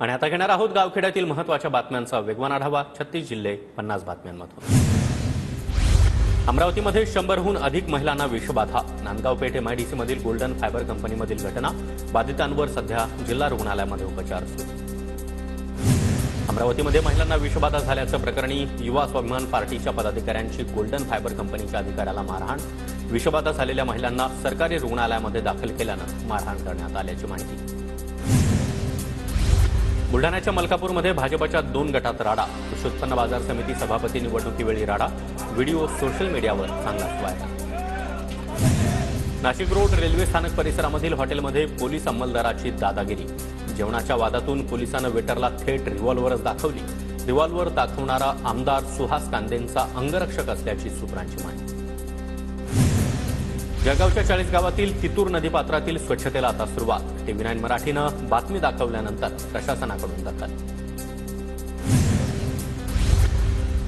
आणि आता घेणार आहोत गावखेड्यातील महत्त्वाच्या बातम्यांचा वेगवान आढावा छत्तीस जिल्हे पन्नास बातम्यांमधून. अमरावतीमध्ये शंभरहून अधिक महिलांना विषबाधा. नांदगाव पेठ एमआयडीसी मधील गोल्डन फायबर कंपनीमधील घटना बाधितांवर सध्या जिल्हा रुग्णालयामध्ये उपचार सुरू. अमरावतीमध्ये महिलांना विषबाधा झाल्याचं प्रकरणी युवा स्वाभिमान पार्टीच्या पदाधिकाऱ्यांची गोल्डन फायबर कंपनीच्या अधिकाऱ्याला मारहाण. विषबाधा झालेल्या महिलांना सरकारी रुग्णालयामध्ये दाखल केल्यानं मारहाण करण्यात आल्याची माहिती. बुलढाण्याच्या मलकापूरमध्ये भाजपच्या दोन गटात राडा. कृषी उत्पन्न बाजार समिती सभापती निवडणुकीवेळी राडा. व्हिडिओ सोशल मीडियावर चांगलाच व्हायला नाशिक रोड रेल्वे स्थानक परिसरामधील हॉटेलमध्ये पोलीस अंमलदाराची दादागिरी. जेवणाच्या वादातून पोलिसानं वेटरला थेट रिव्हॉल्वरच दाखवली. रिव्हॉल्वर दाखवणारा आमदार सुहास कांदेंचा अंगरक्षक असल्याची सूत्रांची माहिती. जळगावच्या चाळीस गावातील तितूर नदीपात्रातील स्वच्छतेला आता सुरुवात. टीव्ही नाईन मराठीनं बातमी दाखवल्यानंतर प्रशासनाकडून दखल.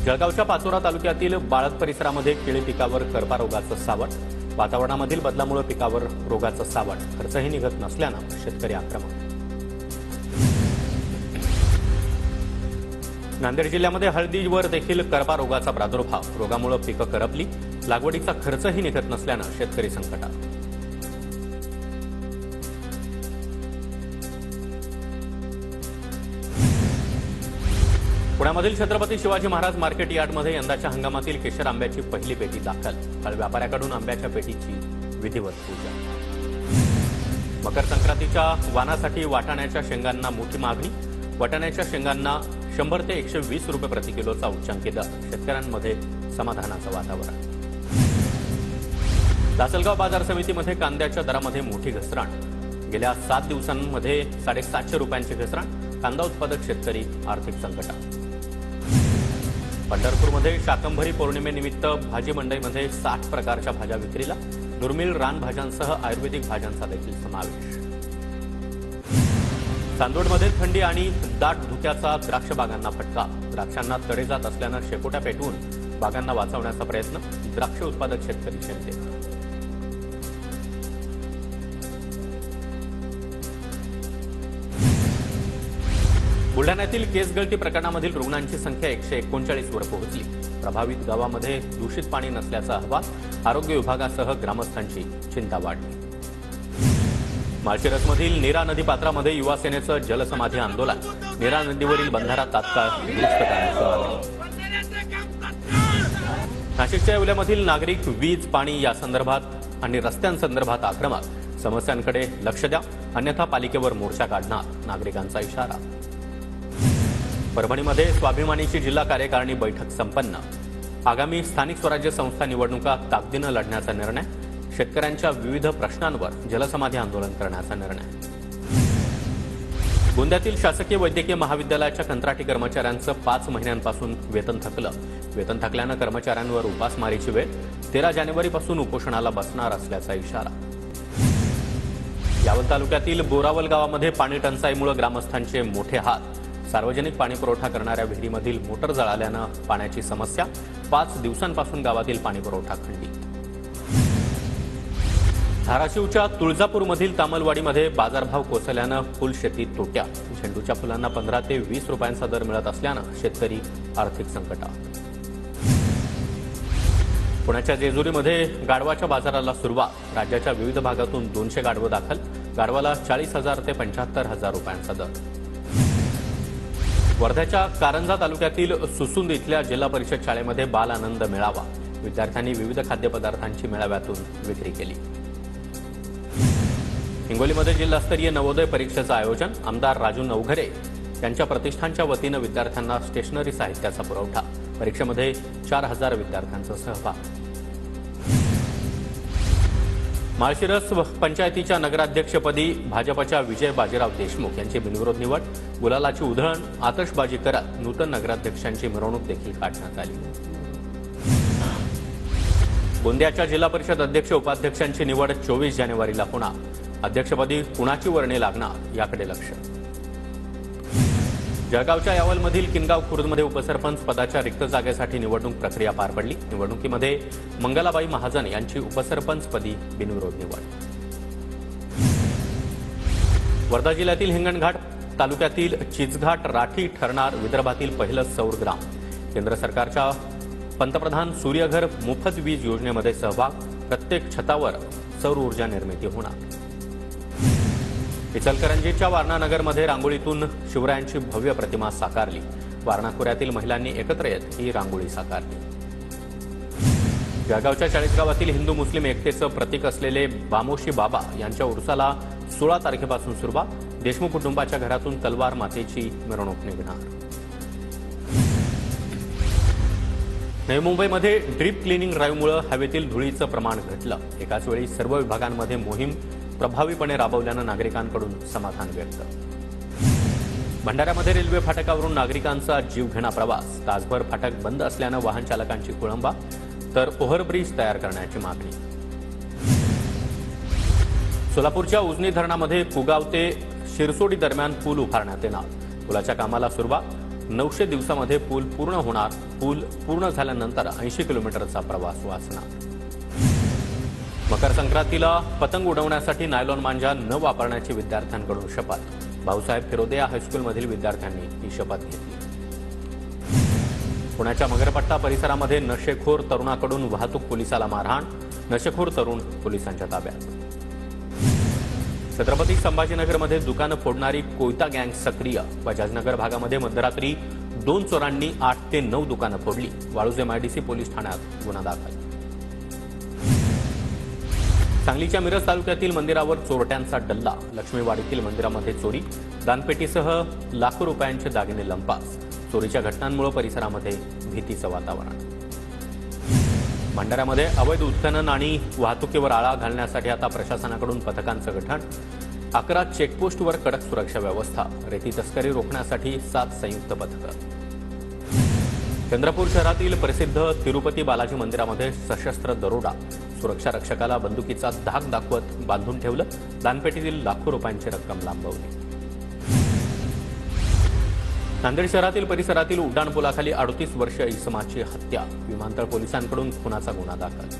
जळगावच्या पाचोरा तालुक्यातील बाळद परिसरामध्ये केळी पिकावर करपा रोगाचं सावट. वातावरणामधील बदलामुळे पिकावर रोगाचं सावट. खर्चही निघत नसल्यानं शेतकरी आक्रमक. नांदेड जिल्ह्यामध्ये हळदीवर देखील करपा रोगाचा प्रादुर्भाव. रोगामुळे पिकं करपली. लागवडीचा खर्चही निघत नसल्यानं शेतकरी संकटात. पुण्यामधील छत्रपती शिवाजी महाराज मार्केट यार्डमध्ये यंदाच्या हंगामातील केशर आंब्याची पहिली पेटी दाखल. काल व्यापाऱ्याकडून आंब्याच्या पेटीची विधिवत पूजा. मकर संक्रांतीच्या वाणासाठी वाटाण्याच्या शेंगांना मोठी मागणी. वाटाण्याच्या शेंगांना शंभर ते एकशे वीस रुपये प्रति किलोचा उच्चांकी दर. शेतकऱ्यांमध्ये समाधानाचं वातावरण. लासलगाव बाजार समितीमध्ये कांद्याच्या दरामध्ये मोठी घसरण. गेल्या सात दिवसांमध्ये साडेसातशे रुपयांची घसरण. कांदा उत्पादक शेतकरी आर्थिक संकटात. पंढरपूरमध्ये शाकंभरी पौर्णिमेनिमित्त भाजी मंडईमध्ये साठ प्रकारच्या भाज्या विक्रीला. दुर्मिळ रानभाज्यांसह आयुर्वेदिक भाज्यांचा देखील समावेश. चांदोडमध्ये थंडी आणि दाट धुक्याचा द्राक्ष बागांना फटका. द्राक्षांना तडे जात असल्यानं शेकोट्या पेटवून बागांना वाचवण्याचा प्रयत्न द्राक्ष उत्पादक शेतकरी चिंतेत बुलढाण्यातील केस गळती प्रकरणामधील रुग्णांची संख्या एकशे एकोणचाळीस वर पोहोचली. प्रभावित गावामध्ये दूषित पाणी नसल्याचा अहवाल आरोग्य विभागासह ग्रामस्थांची चिंता वाढली. माळशिरसमधील नीरा नदी पात्रामध्ये युवा सेनेचं जलसमाधी आंदोलन. नीरा नदीवरील बंधारा तात्काळ दुरुस्त करण्यात नाशिकच्या येवल्यामधील नागरिक वीज पाणी या संदर्भात आणि रस्त्यांसंदर्भात आक्रमक समस्यांकडे लक्ष द्या. अन्यथा पालिकेवर मोर्चा काढणार नागरिकांचा इशारा. परभणीमध्ये स्वाभिमानीची जिल्हा कार्यकारिणी बैठक संपन्न. आगामी स्थानिक स्वराज्य संस्था निवडणुका ताकदीनं लढण्याचा निर्णय शेतकऱ्यांच्या विविध प्रश्नांवर जलसमाधी आंदोलन करण्याचा निर्णय. गोंद्यातील शासकीय वैद्यकीय महाविद्यालयाच्या कंत्राटी कर्मचाऱ्यांचं पाच महिन्यांपासून वेतन थकलं. वेतन थकल्यानं कर्मचाऱ्यांवर उपासमारीची वेळ तेरा जानेवारीपासून उपोषणाला बसणार असल्याचा इशारा. यावल तालुक्यातील बोरावल गावामध्ये पाणी टंचाईमुळे ग्रामस्थांचे मोठे हात सार्वजनिक पाणी पुरवठा करणाऱ्या विहिरीमधील मोटर जळाल्यानं पाण्याची समस्या पाच दिवसांपासून गावातील पाणीपुरवठा खंडित. धाराशिवच्या तुळजापूरमधील तामलवाडीमध्ये बाजारभाव कोसळल्यानं फुलशेती तोट्यात झेंडूच्या फुलांना पंधरा ते वीस रुपयांचा दर मिळत असल्यानं शेतकरी आर्थिक संकटात पुण्याच्या जेजुरीमध्ये गाढवाच्या बाजाराला सुरुवात. राज्याच्या विविध भागातून दोनशे गाढवं दाखल. गाढवाला चाळीस हजार ते पंच्याहत्तर हजार रुपयांचा दर. वर्ध्याच्या कारंजा तालुक्यातील सुसुंद इथल्या जिल्हा परिषद शाळेमध्ये बाल आनंद मेळावा. विद्यार्थ्यांनी विविध खाद्यपदार्थांची मेळाव्यातून विक्री केली. हिंगोलीमध्ये जिल्हास्तरीय नवोदय परीक्षेचं आयोजन आमदार राजू नवघरे यांच्या प्रतिष्ठानच्या वतीनं विद्यार्थ्यांना स्टेशनरी साहित्याचा पुरवठा. परीक्षेमध्ये चार हजार विद्यार्थ्यांचा सहभाग. माळशिरस पंचायतीच्या नगराध्यक्षपदी भाजपच्या विजय बाजीराव देशमुख यांची बिनविरोध निवड गुलालाची उधळण आतषबाजी करत नूतन नगराध्यक्षांची मिरवणूक देखील काढण्यात आली. गोंदियाच्या जिल्हा परिषद अध्यक्ष उपाध्यक्षांची निवड चोवीस जानेवारीला होणार. अध्यक्षपदी कुणाची वर्णे लागणार याकडे लक्ष. जळगावच्या यावलमधील किनगाव खुर्दमध्ये उपसरपंच पदाच्या रिक्त जागेसाठी निवडणूक प्रक्रिया पार पडली. निवडणुकीमध्ये मंगलाबाई महाजन यांची उपसरपंचपदी बिनविरोध निवड. वर्धा जिल्ह्यातील हिंगणघाट तालुक्यातील चिचघाट राठी ठरणार विदर्भातील पहिलं सौर ग्राम. केंद्र सरकारच्या पंतप्रधान सूर्यघर मोफत वीज योजनेमध्ये सहभाग प्रत्येक छतावर सौर ऊर्जा निर्मिती होणार. इचलकरंजीच्या वारणानगरमध्ये रांगोळीतून शिवरायांची भव्य प्रतिमा साकारली. वारणा खोऱ्यातील महिलांनी एकत्र येत ही रांगोळी साकारली. जळगावच्या चाळीसगावातील हिंदू मुस्लिम एकतेचं प्रतीक असलेले बामोशी बाबा यांच्या उर्साला सोळा तारखेपासून सुरुवात. देशमुख कुटुंबाच्या घरातून तलवार मातेची मिरवणूक निघणार. नवी मुंबईमध्ये ड्रीप क्लिनिंग ड्राईव्हमुळे हवेतील धुळीचं प्रमाण घटलं. एकाच वेळी सर्व विभागांमध्ये मोहीम प्रभावीपणे राबवल्यानं नागरिकांकडून समाधान व्यक्त. भंडाऱ्यामध्ये रेल्वे फाटकावरून नागरिकांचा जीवघेणा प्रवास तासभर फाटक बंद असल्यानं वाहन चालकांची कुळंबा तर ओव्हरब्रिज तयार करण्याची मागणी. सोलापूरच्या उजनी धरणामध्ये कुगाव ते शिरसोडी दरम्यान पूल उभारण्यात येणार. पुलाच्या कामाला सुरुवात नऊशे दिवसामध्ये पूल पूर्ण होणार पूल पूर्ण झाल्यानंतर ऐंशी किलोमीटरचा प्रवास वाचणार. मकर संक्रांतीला पतंग उडवण्यासाठी नायलॉन मांजा न वापरण्याची विद्यार्थ्यांकडून शपथ. भाऊसाहेब फिरोदिया हायस्कूलमधील विद्यार्थ्यांनी ही शपथ घेतली. पुण्याच्या मगरपट्टा परिसरामध्ये नशेखोर तरुणाकडून वाहतूक पोलिसाला मारहाण नशेखोर तरुण पोलिसांच्या ताब्यात. छत्रपती संभाजीनगरमध्ये दुकानं फोडणारी कोयता गँग सक्रिय. बजाजनगर भागामध्ये मध्यरात्री दोन चोरांनी आठ ते नऊ दुकानं फोडली. वाळुजे मायडीसी पोलीस ठाण्यात गुन्हा दाखल. सांगलीच्या मिरज तालुक्यातील मंदिरावर चोरट्यांचा डल्ला. लक्ष्मीवाडीतील मंदिरामध्ये चोरी. दानपेटीसह लाखो रुपयांचे दागिने लंपास. चोरीच्या घटनांमुळे परिसरामध्ये भीतीचं वातावरण. भंडाऱ्यामध्ये अवैध उत्खनन आणि वाहतुकीवर आळा घालण्यासाठी आता प्रशासनाकडून पथकांचं गठन अकरा चेकपोस्टवर कडक सुरक्षा व्यवस्था. रेती तस्करी रोखण्यासाठी सात संयुक्त पथकं. चंद्रपूर शहरातील प्रसिद्ध तिरुपती बालाजी मंदिरामध्ये सशस्त्र दरोडा. सुरक्षा रक्षकाला बंदुकीचा धाक दाखवत बांधून ठेवलं दानपेटीतील लाखो रुपयांची रक्कम लांबवली. नांदेड शहरातील परिसरातील उड्डाणपुलाखाली अडतीस वर्ष इसमाची हत्या. विमानतळ पोलिसांकडून खुनाचा गुन्हा दाखल.